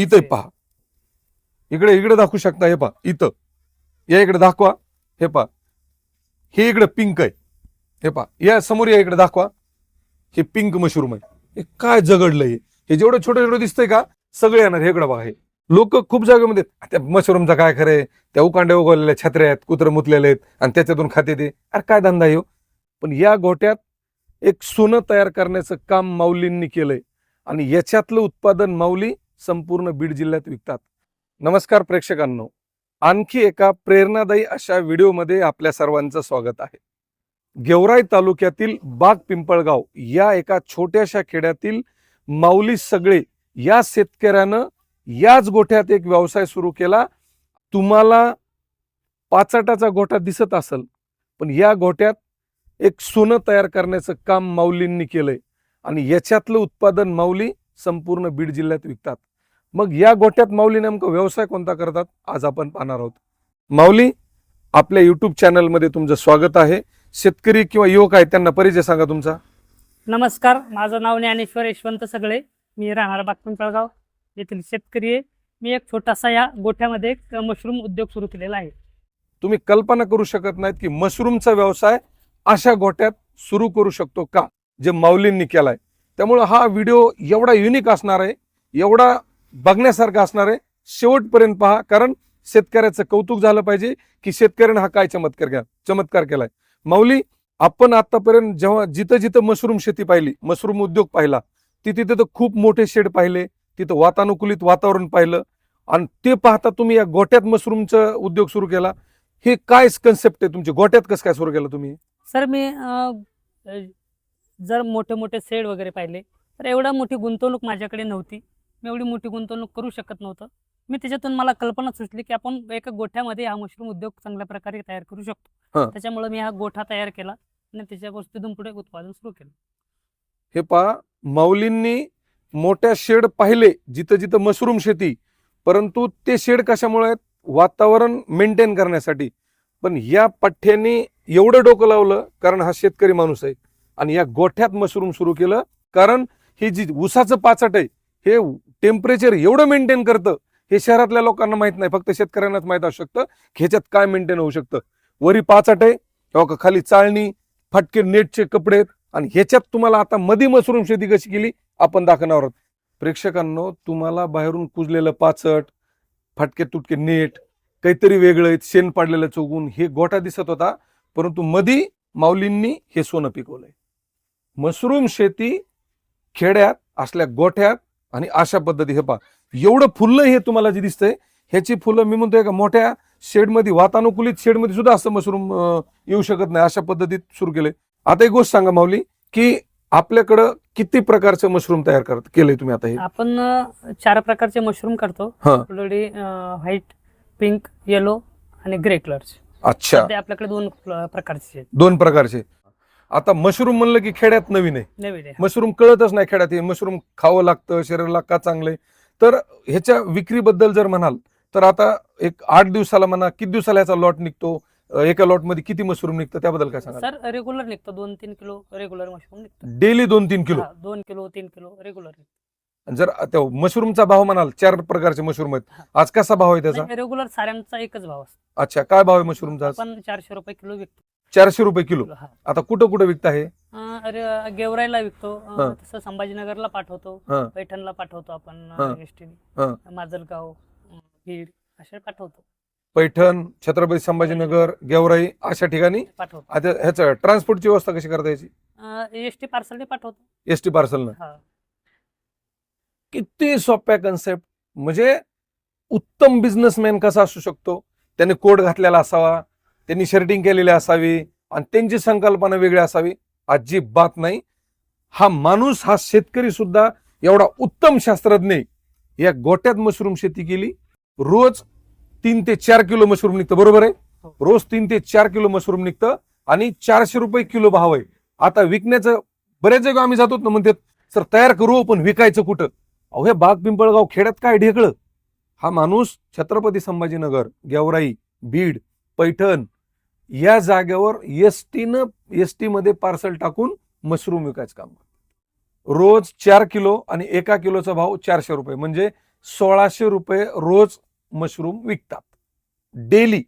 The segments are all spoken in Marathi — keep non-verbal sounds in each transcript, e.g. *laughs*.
इथं पहा. इकडे इकडे दाखवू शकता हे पहा इथं. या इकडे दाखवा हे पहा. हे इकडे पिंक आहे. हे पहा या समोर या इकडे दाखवा. हे पिंक मशरूम आहे. हे काय जगडलंय हे? जेवढं छोटं छोटं दिसतंय का सगळे येणार हे इकडे बघा हे. लोक खूप जागेमध्ये त्या मशरूमचा काय खरंय त्या उकांड्या उगवलेल्या छत्र्या आहेत कुत्र मुतलेले आहेत आणि त्याच्यातून खाते ते. अरे काय धंदा आहे ह्यो? पण या गोट्यात एक सोनं तयार करण्याचं काम माऊलींनी केलंय. आणि याच्यातलं उत्पादन माऊली संपूर्ण बीड जिल्ह्यात विकतात. नमस्कार प्रेक्षकांनो. आणखी एका प्रेरणादायी अशा व्हिडिओमध्ये आपल्या सर्वांचं स्वागत आहे. गेवराई तालुक्यातील बाग पिंपळगाव या एका छोट्याशा खेड्यातील माऊली सगळे या शेतकऱ्यानं याच गोठ्यात एक व्यवसाय सुरू केला. तुम्हाला पाचाटाचा गोठा दिसत असेल पण या गोठ्यात एक सोनं तयार करण्याचं काम माऊलींनी केलंय. आणि याच्यातलं उत्पादन माऊली संपूर्ण बीड जिल्ह्यात विकतात. मग या गोठ्यात माऊली नेमकं व्यवसाय कोणता करतात आज आपण पाहणार आहोत. माऊली आपल्या युट्यूब चॅनलमध्ये तुमचं स्वागत आहे. शेतकरी किंवा युवक आहेत त्यांना परिचय सांगा तुमचा. नमस्कार माझं नाव ज्ञानेश्वर यशवंत सगळे. मी राहणार बागपिंपळगाव येथील शेतकरी आहे. मी एक छोटासा या गोठ्यामध्ये एक मशरूम उद्योग सुरू केलेला आहे. तुम्ही कल्पना करू शकत नाहीत की मशरूमचा व्यवसाय अशा गोट्यात सुरू करू शकतो का जे माऊलींनी केलाय. त्यामुळं हा व्हिडिओ एवढा युनिक असणार आहे एवढा बघण्यासारखं असणार आहे शेवटपर्यंत पहा कारण शेतकऱ्याचं कौतुक झालं पाहिजे की शेतकऱ्याने हा काय चमत्कार केला चमत्कार केलाय. माऊली आपण आतापर्यंत जेव्हा जिथं जिथं मशरूम शेती पाहिली मशरूम उद्योग पाहिला तिथे तिथं खूप मोठे शेड पाहिले तिथं वातानुकूलित वातावरण पाहिलं आणि ते पाहता तुम्ही या गोट्यात मशरूमचा उद्योग सुरू केला. हे काय कन्सेप्ट आहे तुमची? गोट्यात कसं काय सुरू केलं तुम्ही? सर मी जर मोठे मोठे सेड वगैरे पाहिले तर एवढा मोठी गुंतवणूक माझ्याकडे नव्हती. मी एवढी मोठी गुंतवणूक करू शकत नव्हतं. मी त्याच्यातून मला कल्पना सुचली की आपण एका गोठ्यामध्ये हा मशरूम उद्योग चांगल्या प्रकारे तयार करू शकतो. हां. त्याच्यामुळे मी हा गोठा तयार केला आणि त्याच्या तिथून पुढे उत्पादन सुरू केलं. हे पहा माऊलींनी मोठ्या शेड पाहिले जिथं जिथं मशरूम शेती परंतु ते शेड कशामुळे आहेत? वातावरण मेंटेन करण्यासाठी. पण या पठ्ठ्याने एवढं डोकं लावलं कारण हा शेतकरी माणूस आहे. आणि या गोठ्यात मशरूम सुरू केलं कारण ही जी उसाचं पाचट आहे हे टेम्परेचर एवढं मेंटेन करतं हे शहरातल्या लोकांना माहीत नाही. फक्त शेतकऱ्यांनाच माहीत असू शकतं की ह्याच्यात काय मेंटेन होऊ शकतं. वरी पाचट आहे किंवा का खाली चाळणी फटके नेटचे कपडे आहेत आणि ह्याच्यात तुम्हाला आता मधी मशरूम शेती कशी केली आपण दाखवणार आहोत. प्रेक्षकांनो तुम्हाला बाहेरून कुजलेलं पाचट फटके तुटके नेट काहीतरी वेगळं शेण पाडलेलं चौगून हे गोठा दिसत होता परंतु मधी माऊलींनी हे सोनं पिकवलंय. मशरूम शेती खेड्यात असल्या गोठ्यात आणि अशा पद्धती हे पहा. एवढं फुललं हे तुम्हाला जे दिसतंय ह्याची फुलं मी म्हणतोय का मोठ्या शेडमध्ये वातानुकूलित शेडमध्ये सुद्धा असं मशरूम येऊ शकत नाही. अशा पद्धतीत सुरू केलंय. आता एक गोष्ट सांगा माऊली की आपल्याकडं किती प्रकारचे मशरूम तयार करत केलंय तुम्ही आता हे? आपण चार प्रकारचे मशरूम करतो. ऑलरेडी व्हाईट पिंक येलो आणि ग्रे कलरचे अच्छा. आपल्याकडे दोन प्र- प्रकारचे. दोन प्रकारचे. आता मशरूम म्हणलं की खेड्यात नवीन आहे. नवीन आहे. मशरूम कळतच नाही खेड्यात हे. मशरूम खावं लागतं शरीराला का चांगलंय? तर ह्याच्या विक्रीबद्दल जर म्हणाल तर आता एक आठ दिवसाला म्हणा किती दिवसाला याचा लॉट निघतो? अं, एका लॉटमध्ये किती मशरूम निघतं? त्याबद्दल काय सांगा सर रेग्युलर निघतो. दोन तीन किलो रेग्युलर मशरूम निघतो. डेली दोन तीन किलो? हा, दोन किलो तीन किलो रेग्युलर जर त्या मशरूमचा भाव म्हणाल चार प्रकारचे मशरूम आहेत. आज कसा भाव आहे त्याचा? रेग्युलर साऱ्यांचा एकच भाव असतो. अच्छा काय भाव आहे मशरूमचा आज? आपण चारशे रुपये किलो विकतो. चारशे रुपये किलो. हा. आता कुठं कुठं विकता हे अं, अरे, गेवराईला विकतो. अं, हा. तसं संभाजीनगरला पाठवतो. हा. पैठणला पाठवतो आपण हा. माजलगाव अं, बीड असे पाठवतो. पैठण छत्रपती संभाजीनगर गेवराई अशा ठिकाणी? पाठवतो. आता ह्याचं ट्रान्सपोर्टची व्यवस्था कशी करता याची? एस टी पार्सलने पाठवतो. एस टी पार्सलनं हा. किती सोप्या कन्सेप्ट म्हणजे उत्तम बिझनेसमॅन कसा असू शकतो? त्याने कोट घातलेला असावा. त्यांनी शर्टिंग केलेली असावी आणि त्यांची संकल्पना वेगळी असावी. अजिबात नाही. हा माणूस हा शेतकरी सुद्धा एवढा उत्तम शास्त्रज्ञ. या गोट्यात मशरूम शेती केली. रोज तीन ते चार किलो मशरूम निघतं. बरोबर आहे? हो. रोज तीन ते चार किलो मशरूम निघतं आणि चारशे रुपये किलो भाव आहे. आता विकण्याचं बरेच जागा आम्ही जातो ना म्हणतात सर तयार करू पण विकायचं कुठं? अहो हे बाग पिंपळगाव खेड्यात काय ढेकळं? हा माणूस छत्रपती संभाजीनगर गेवराई बीड पैठण या जागेवर एस टीनं एस टी मध्ये पार्सल टाकून मशरूम विकायचं काम रोज चार किलो आणि एका किलोचा भाव चारशे रुपये. म्हणजे सोळाशे रुपये रोज मशरूम विकतात. डेली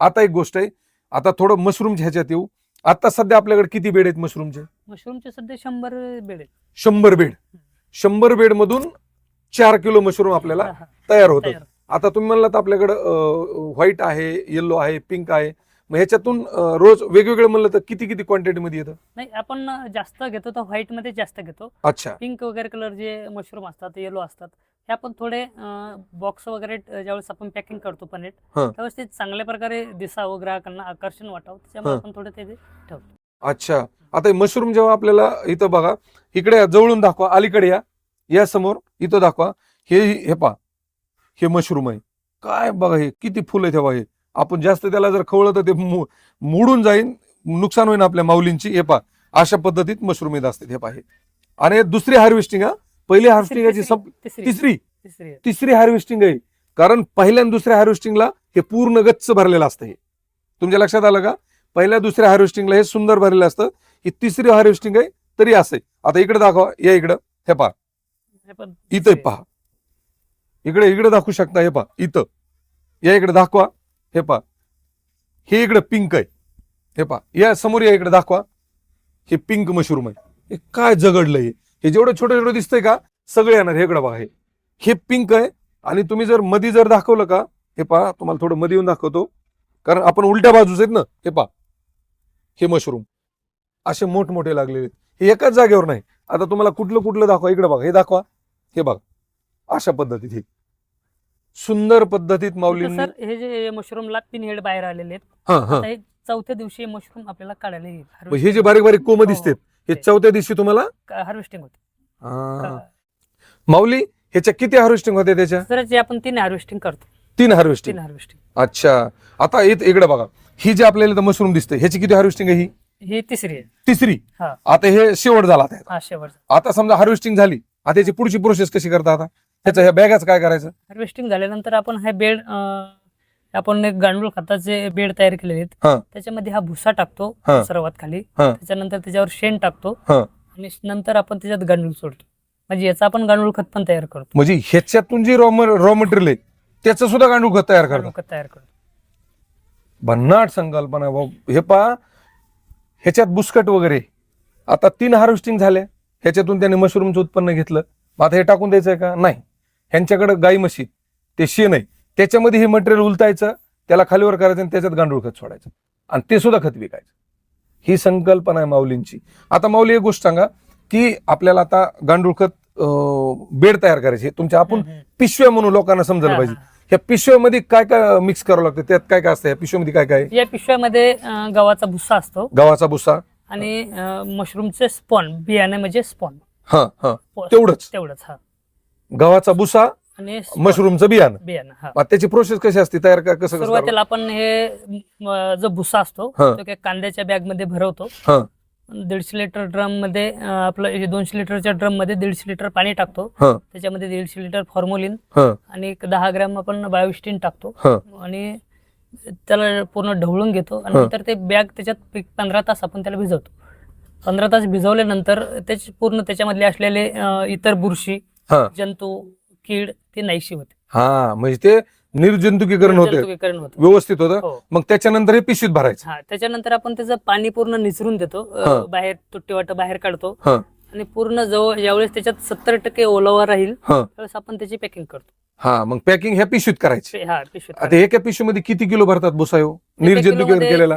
आता एक गोष्ट आहे. आता थोडं मशरूमच्या ह्याच्यात येऊ. आता सध्या आपल्याकडे किती बेड आहेत मशरूमचे? मशरूमचे सध्या शंभर बेड आहेत. शंभर बेड. शंभर बेड मधून चार किलो मशरूम आपल्याला तयार होतं तयार. आता तुम्ही म्हणलात आपल्याकडं व्हाईट आहे येल्लो आहे पिंक आहे. मग ह्याच्यातून रोज वेगवेगळं म्हणलं तर किती किती क्वांटिटी मध्ये येतं? नाही आपण जास्त घेतो तर व्हाईटमध्ये जास्त घेतो. अच्छा. पिंक वगैरे कलर जे मशरूम असतात येलो असतात हे आपण थोडे बॉक्स वगैरे ज्यावेळेस आपण पॅकिंग करतो पनीर हा. त्यावेळेस ते चांगल्या प्रकारे दिसावं ग्राहकांना आकर्षण वाटावं त्याच्यामुळे. आपण थोडे ते ठेवतो. अच्छा. आता मशरूम जेव्हा आपल्याला इथं बघा इकडे या, जवळून दाखवा अलीकडे या या समोर इथं दाखवा हे हे पा हे मशरूम आहे. काय बघा हे किती फुल आहे तेव्हा हे. आपण जास्त त्याला जर खवळलं तर ते मोडून जाईन नुकसान होईन आपल्या माऊलींची. हे पा अशा पद्धतीत मशरूम येत असते हे पा हे. आणि दुसरी हार्वेस्टिंग हा? पहिली हार्वेस्टिंगाची तिसरी- तिसरी. हार्वेस्टिंग आहे. कारण पहिल्या आणि दुसऱ्या हार्वेस्टिंगला हे पूर्ण गच्च भरलेलं असतं हे. तुमच्या लक्षात आलं का? पहिल्या दुसऱ्या हार्वेस्टिंगला हे सुंदर भरलेलं असतं. ही तिसरी हार्वेस्टिंग आहे तरी असं. आता इकडे दाखवा या इकडं. हे पहा. इथं. पहा. इकडे इकडे दाखवू शकता हे पहा. इथं. या इकडे दाखवा. हे पहा. हे इकडे पिंक आहे. हे पहा. या समोर या इकडे दाखवा. हे पिंक मशरूम आहे. हे काय जगडलंय हे? हे जेवढं छोटं छोटं दिसतंय का सगळे येणार हे इकडे बघा हे. हे पिंक आहे आणि तुम्ही जर मधी जर दाखवलं का हे पहा तुम्हाला थोडं मध्ये येऊन दाखवतो. कारण आपण उलट्या बाजूच आहेत ना. हे पहा. हे मशरूम. असे मोठमोठे लागलेले आहेत. हे एकाच जागेवर नाही. आता तुम्हाला कुठलं कुठलं दाखवा. इकडे बघा. हे दाखवा. हे बघा. अशा पद्धतीत हे. सुंदर पद्धतीत इथं माऊलींनी सर हे जे मशरूमला तीन हेड बाहेर आलेले आहेत. हा हा. आता हे चौथ्या दिवशी मशरूम आपल्याला काढायला येईल. मग हे जे बारीक बारीक कोंब हो, दिसतात हे ते. चौथ्या दिवशी तुम्हाला? हार्वेस्टिंग होते. हा. माऊली ह्याच्या किती हार्वेस्टिंग होते त्याच्या? सर जे आपण तीन हार्वेस्टिंग करतो. तीन हार्वेस्टिंग तीन हार्वेस्टिंग अच्छा. आता इथं इकडे बघा. ही जी आपल्याला इथं मशरूम दिसते ह्याची किती हार्वेस्टिंग आहे ही? ही तिसरी आहे. तिसरी? हा. आता हे शेवट झाला आता. हा शेवट आता समजा हार्वेस्टिंग झाली. आता याची पुढची प्रोसेस कशी करता आता? त्याच्या ह्या बॅगाच काय करायचं? हार्वेस्टिंग झाल्यानंतर आपण हे बेड आपण एक गांडूळ खताचे बेड तयार केलेले हा. आहेत त्याच्यामध्ये हा भुसा टाकतो हा. सर्वात खाली. हा. त्याच्यानंतर त्याच्यावर शेण टाकतो. हा. आणि नंतर आपण त्याच्यात गांडूळ सोडतो. म्हणजे याचा आपण गांडूळ खत पण तयार करतो. म्हणजे ह्याच्यातून जी रॉ रॉ मटेरियल आहे त्याचं सुद्धा गांडूळ खत तयार करतात. गांडूळ खत तयार करतो. भन्नाट संकल्पना आहे भाऊ हे पहा ह्याच्यात बुसकट वगैरे. आता तीन हार्वेस्टिंग झाले ह्याच्यातून त्याने मशरूमचं उत्पन्न घेतलं. मग आता हे टाकून द्यायचंय का? नाही. ह्यांच्याकडे गाई म्हशी ते शेण आहे. त्याच्यामध्ये हे मटेरियल उलटायचं त्याला खालीवर करायचं आणि त्याच्यात गांडूळ खत सोडायचं. आणि ते सुद्धा खत विकायचं. ही संकल्पना आहे माऊलींची. आता माऊली एक गोष्ट सांगा की आपल्याला आता गांडूळ खत बेड तयार करायचे तुमच्या आपण. पिशव्या म्हणून लोकांना समजायला पाहिजे. ह्या पिशव्यामध्ये काय काय मिक्स करावं लागतं? त्यात काय काय असतं? या पिशव्यामध्ये काय काय? या पिशव्यामध्ये गव्हाचा भुस्सा असतो. गव्हाचा भुसा. आणि मशरूमचे स्पॉन बियाणे म्हणजे स्पॉन. हा हा. तेवढंच. तेवढंच हा. गव्हाचा भुसा आणि मशरूमचं बियाणं बियाणं हा मग त्याची प्रोसेस कशी असते तयार का- कसं कसं करावं? सुरुवातीला आपण हे म, जो भुसा असतो हा. तो काही कांद्याच्या बॅगमध्ये भरवतो हा. दीडशे लिटर ड्रममध्ये अं, आपलं हे दोनशे लिटरच्या ड्रममध्ये दीडशे लिटर पाणी टाकतो हा. त्याच्यामध्ये दीडशे लिटर फॉर्मोलिन हा. आणि एक दहा ग्रॅम आपण बायोस्टिन टाकतो हा. आणि त्याला पूर्ण ढवळून घेतो आणि हा. नंतर ते बॅग त्याच्यात पंधरा तास आपण त्याला भिजवतो पंधरा तास भिजवल्यानंतर त्याचे पूर्ण त्याच्यामधले असलेले अं, इतर बुरशी हा. जंतू कीड ते नाहीशी होते हा म्हणजे ते निर्जंतुकीकरण होते जंतुकीकरण होतं. व्यवस्थित होतं. हो. मग त्याच्यानंतर हे पिशवीत भरायचं. हा त्याच्यानंतर आपण त्याचं पाणी पूर्ण निचरून देतो. अ, हा. बाहेर तुट्टी वाट बाहेर काढतो. हा. आणि पूर्ण जवळ ज्यावेळेस त्याच्यात सत्तर टक्के ओलावा राहील हा. त्यावेळेस आपण त्याची पॅकिंग करतो. हा मग पॅकिंग ह्या पिशवीत करायची. पे- हा पिशवीत आता एका पिशवीमध्ये किती किलो भरतात भुसा एका निर्जंतुकीकरण केलेला?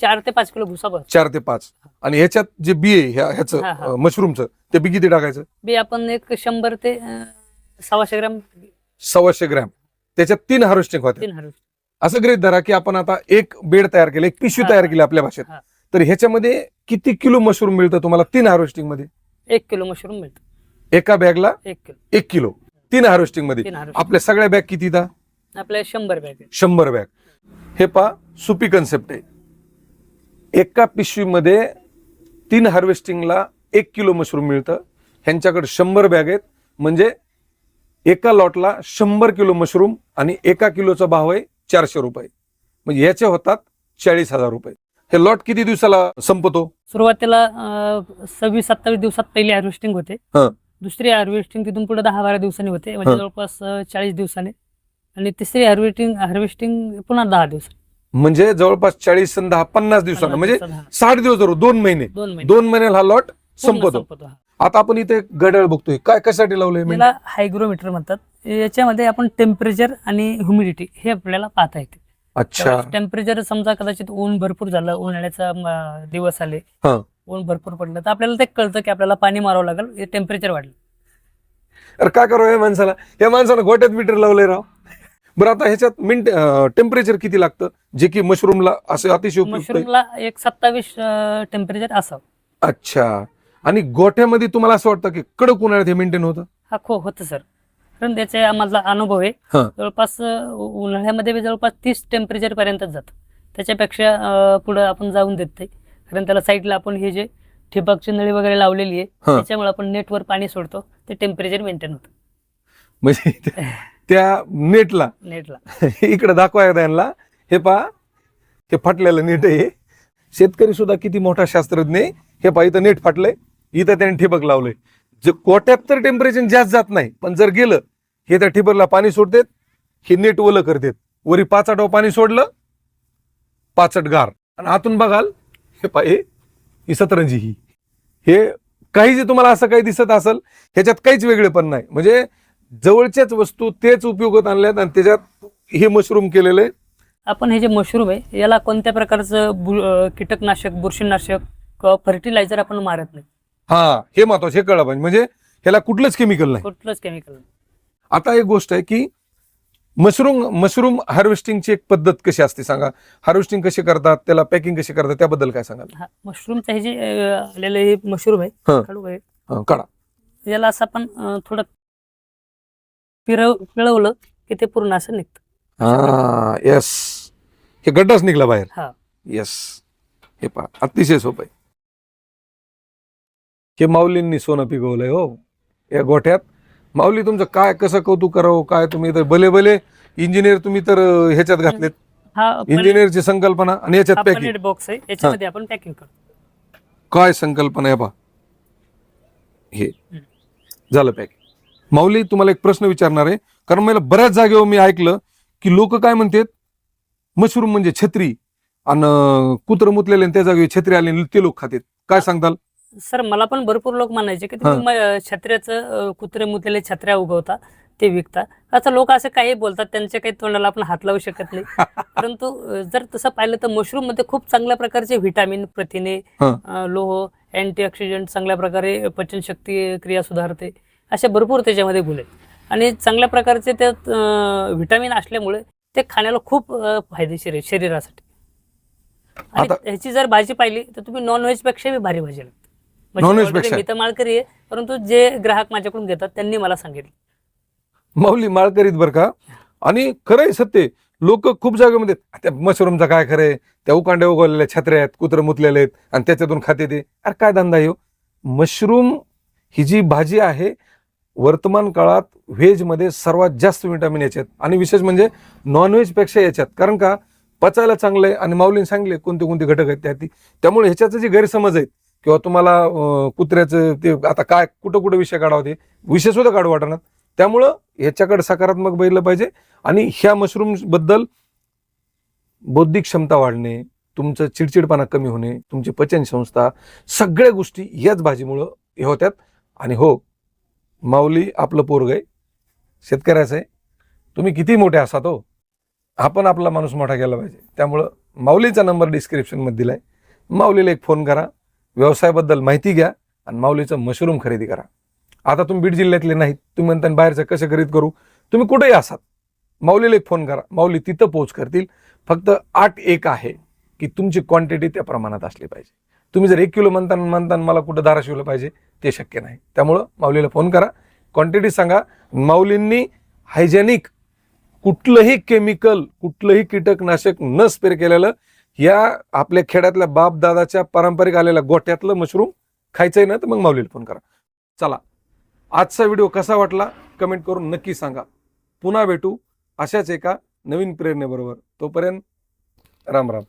चार ते पाच किलो भुसा बस चार ते पाच. आणि ह्याच्यात जे बी आहे ह्या- ह्याचं हा, हा. मशरूमचं ते बी किती टाकायचं? बी आपण एक शंभर ते अ, सव्वाशे ग्राम. सव्वाशे ग्रॅम. त्याच्यात तीन हार्वेस्टिंग होते तीन हार्वेस्ट असं गृहीत धरा की आपण आता एक बेड तयार केलं एक पिशवी हा, तयार हा. केली आपल्या भाषेत. हा. तर ह्याच्यामध्ये किती किलो मशरूम मिळतं तुम्हाला तीन हार्वेस्टिंगमध्ये? एक किलो मशरूम मिळतो. एका बॅगला एक किलो. एक किलो. तीन हार्वेस्टिंगमध्ये. तीन हार्वेस्ट आपल्या सगळ्या बॅग किती दा? आपल्या शंभर बॅग. शंभर बॅग. हे पा सुपी कन्सेप्ट आहे. एका पिशवीमध्ये तीन हार्वेस्टिंगला एक किलो मशरूम मिळतं. ह्यांच्याकडे शंभर बॅग आहेत. म्हणजे एका लॉटला शंभर किलो मशरूम आणि एका किलोचा भाव आहे चारशे रुपये. म्हणजे याचे होतात चाळीस हजार रुपये. हे लॉट किती दिवसाला संपतो? सुरुवातीला सव्वीस सत्तावीस दिवसात पहिली हार्वेस्टिंग होते. हा. दुसरी हार्वेस्टिंग तिथून पुढे दहा बारा दिवसांनी होते. म्हणजे. जवळपास चाळीस दिवसांनी. आणि तिसरी हार्वेस्टिंग हार्वेस्टिंग पुन्हा दहा दिवस म्हणजे जवळपास चाळीस दहा पन्नास दिवसांना म्हणजे साठ दिवस धरू दोन महिने. दोन महिने. दोन महिन्याला हा लॉट संपतो. आता आपण इथे घड्याळ बघतोय. काय कशासाठी लावलंय हायग्रोमीटर म्हणतात. याच्यामध्ये आपण टेम्परेचर आणि ह्युमिडिटी हे आपल्याला पाहता येते. अच्छा. टेम्परेचर समजा कदाचित ऊन भरपूर झालं उन्हाळ्याचा दिवस आले. हा. ऊन भरपूर पडलं तर आपल्याला ते कळतं की आपल्याला पाणी मारावं लागेल टेम्परेचर वाढलं. अरे काय करावं या माणसाला? या माणसानं गोट्यात मीटर लावलंय राव. बरं आता ह्याच्यात मिनिट टेम्परेचर किती लागतं? जे की मशरूमला असं अतिशय उपयुक्त आहे. मशरूमला एक सत्तावीस टेम्परेचर असावं अच्छा. आणि गोठ्यामध्ये तुम्हाला असं वाटतं की कडक उन्हाळ्यात हे मेंटेन होतं? हा खो होतं सर कारण त्याचे आम्हाला अनुभव आहे. हा. जवळपास अं, उन्हाळ्यामध्ये बी जवळपास तीस टेम्परेचर पर्यंतच जातं. त्याच्यापेक्षा अं, पुढं आपण जाऊन देत नाही. कारण त्याला साईडला आपण हे जे ठिबकची नळी वगैरे लावलेली आहे हा. त्याच्यामुळे आपण नेटवर पाणी सोडतो ते टेम्परेचर मेंटेन होतं. म्हणजे त्या- नेटला. नेटला. *laughs* इकडे दाखवा एकदा यांना. हे पहा. हे फाटलेलं नेट आहे शेतकरी सुद्धा किती मोठा शास्त्रज्ञ आहे. हे पहा इथं नेट फाटलंय. इथं त्याने ठिबक लावलंय. जे कोट्यात तर टेम्परेचर जास्त जात नाही पण जर गेलं हे त्या ठिबकला पाणी सोडतेत. हे नेट ओलं करतेत. वरी पाच आठव पाणी सोडलं. पाचट गार. आणि आतून बघाल हे हे ही सतरंजी ही. हे काही जे तुम्हाला असं काही दिसत असेल. ह्याच्यात काहीच वेगळे पण नाही. म्हणजे जवळच्याच वस्तू तेच उपयोगात आणल्यात आणि त्याच्यात हे मशरूम केलेलं आहे. आपण हे जे मशरूम आहे याला कोणत्या प्रकारचं कीटकनाशक बुरशीनाशक फर्टिलायझर आपण मारत नाही? हा हे महत्वाचं हे कळलं पाहिजे. म्हणजे ह्याला कुठलंच केमिकल नाही. कुठलंच केमिकल आता एक गोष्ट आहे की मशरूम मशरूम हार्वेस्टिंगची एक पद्धत कशी असते सांगा? हार्वेस्टिंग कशी करतात त्याला पॅकिंग कशी करतात त्याबद्दल काय सांगाल? हा मशरूमचं हे जे आलेलं हे मशरूम आहे हा. काढू आहे हा, काढा. याला असं आपण अं, थोडं फिरव पिळवलं की ते पूर्ण असं निघतं. हा येस हे गड्डाच निघला बाहेर. हा. येस हे पहा अतिशय सोपं आहे. हे माऊलींनी सोनं पिकवलंय हो या गोठ्यात. माऊली तुमचं काय कसं कौतुक करावं काय तुम्ही तर भले भले इंजिनियर तुम्ही तर अं, ह्याच्यात घातलेत. हा इंजिनियरची संकल्पना आणि याच्यात पॅकिंग पॅकेट बॉक्स आहे. याच्यामध्ये आपण पॅकिंग करतो. काय संकल्पना आहे पहा. हे. झालं पॅकिंग माऊली तुम्हाला एक प्रश्न विचारणार आहे. कारण मला बऱ्याच जागेवर मी ऐकलं की लोक काय म्हणतात? मशरूम म्हणजे छत्री. आणि कुत्र मुतलेले आणि त्या जागी छत्री आले ते लोक खातात. काय सांगताल? सर मला पण भरपूर लोक म्हणायचे की तुम्ही छत्र्याचं कुत्रे मुतलेले छत्र्या उगवता ते विकता. आता लोक असे काही बोलतात त्यांच्या काही तोंडाला आपण हात लावू शकत नाही. *laughs* परंतु जर तसं पाहिलं तर मशरूममध्ये खूप चांगल्या प्रकारचे व्हिटॅमिन प्रथिने लोह अँटीऑक्सिडंट चांगल्या प्रकारे पचनशक्ती क्रिया सुधारते. अशा भरपूर त्याच्यामध्ये गुण आहेत. आणि चांगल्या प्रकारचे त्यात व्हिटॅमिन असल्यामुळे ते खाण्याला खूप फायदेशीर आहे शरीरासाठी. आणि ह्याची जर भाजी पाहिली तर तुम्ही नॉनव्हेजपेक्षा बी भारी भाजी लागते म्हणजे? मी तर माळकरी आहे परंतु जे ग्राहक माझ्याकडून घेतात त्यांनी मला सांगितलं. माऊली माळकरीत बरं का? आणि खरंय सत्य लोक खूप जागेमध्ये त्या मशरूमचा काय खरंय? त्या उकांड्या उगवलेल्या छत्र्या आहेत कुत्र मुतलेले आहेत आणि त्याच्यातून खाते ते. अरे काय धंदा येऊ मशरूम ही जी भाजी आहे वर्तमान काळात व्हेजमध्ये सर्वात जास्त विटामिन याच्यात आणि विशेष म्हणजे नॉनव्हेजपेक्षा याच्यात कारण का? पचायला चांगलं आहे आणि माऊलीने सांगले कोणते कोणते घटक आहेत त्यात त्यामुळे ह्याच्याचं जे गैरसमज आहेत किंवा तुम्हाला कुत्र्याचं ते आता काय कुठं कुठं विषय काढावा ते विषय सुद्धा काढू वाटणार. त्यामुळं ह्याच्याकडे सकारात्मक बघितलं पाहिजे. आणि ह्या मशरूम्सबद्दल बौद्धिक क्षमता वाढणे तुमचं चिडचिडपणा कमी होणे तुमची पचन संस्था सगळ्या गोष्टी याच भाजीमुळं हे होत्यात. आणि हो माऊली आपलं पोरग आहे. शेतकऱ्याचं आहे. तुम्ही किती मोठे असात हो? आपण आपला माणूस मोठा केला पाहिजे. त्यामुळं माऊलीचा नंबर डिस्क्रिप्शनमध्ये दिला आहे माऊलीला एक फोन करा. व्यवसायाबद्दल माहिती घ्या आणि माऊलीचं मशरूम खरेदी करा. आता तुम्ही बीड जिल्ह्यातले नाहीत. तुम्ही म्हणता बाहेरचं कसं खरेदी करू? तुम्ही कुठेही असाल माऊलीला एक फोन करा. माऊली तिथं पोच करतील. फक्त आठ एक आहे की तुमची क्वांटिटी त्या प्रमाणात असली पाहिजे. तुम्ही जर एक किलो म्हणता म्हणता मला कुठं धाराशिवला पाहिजे ते शक्य नाही. त्यामुळं माऊलीला फोन करा. क्वांटिटी सांगा. माऊलींनी हायजेनिक कुठलंही केमिकल कुठलंही कीटकनाशक न स्प्रे केलेलं या आपल्या खेड्यातल्या बाप दादाच्या पारंपरिक आलेल्या गोठ्यातलं मशरूम खायचंय ना तर मग माऊलीला फोन करा. चला. आजचा व्हिडिओ कसा वाटला कमेंट करून नक्की सांगा. पुन्हा भेटू अशाच एका नवीन प्रेरणेबरोबर. तोपर्यंत राम राम.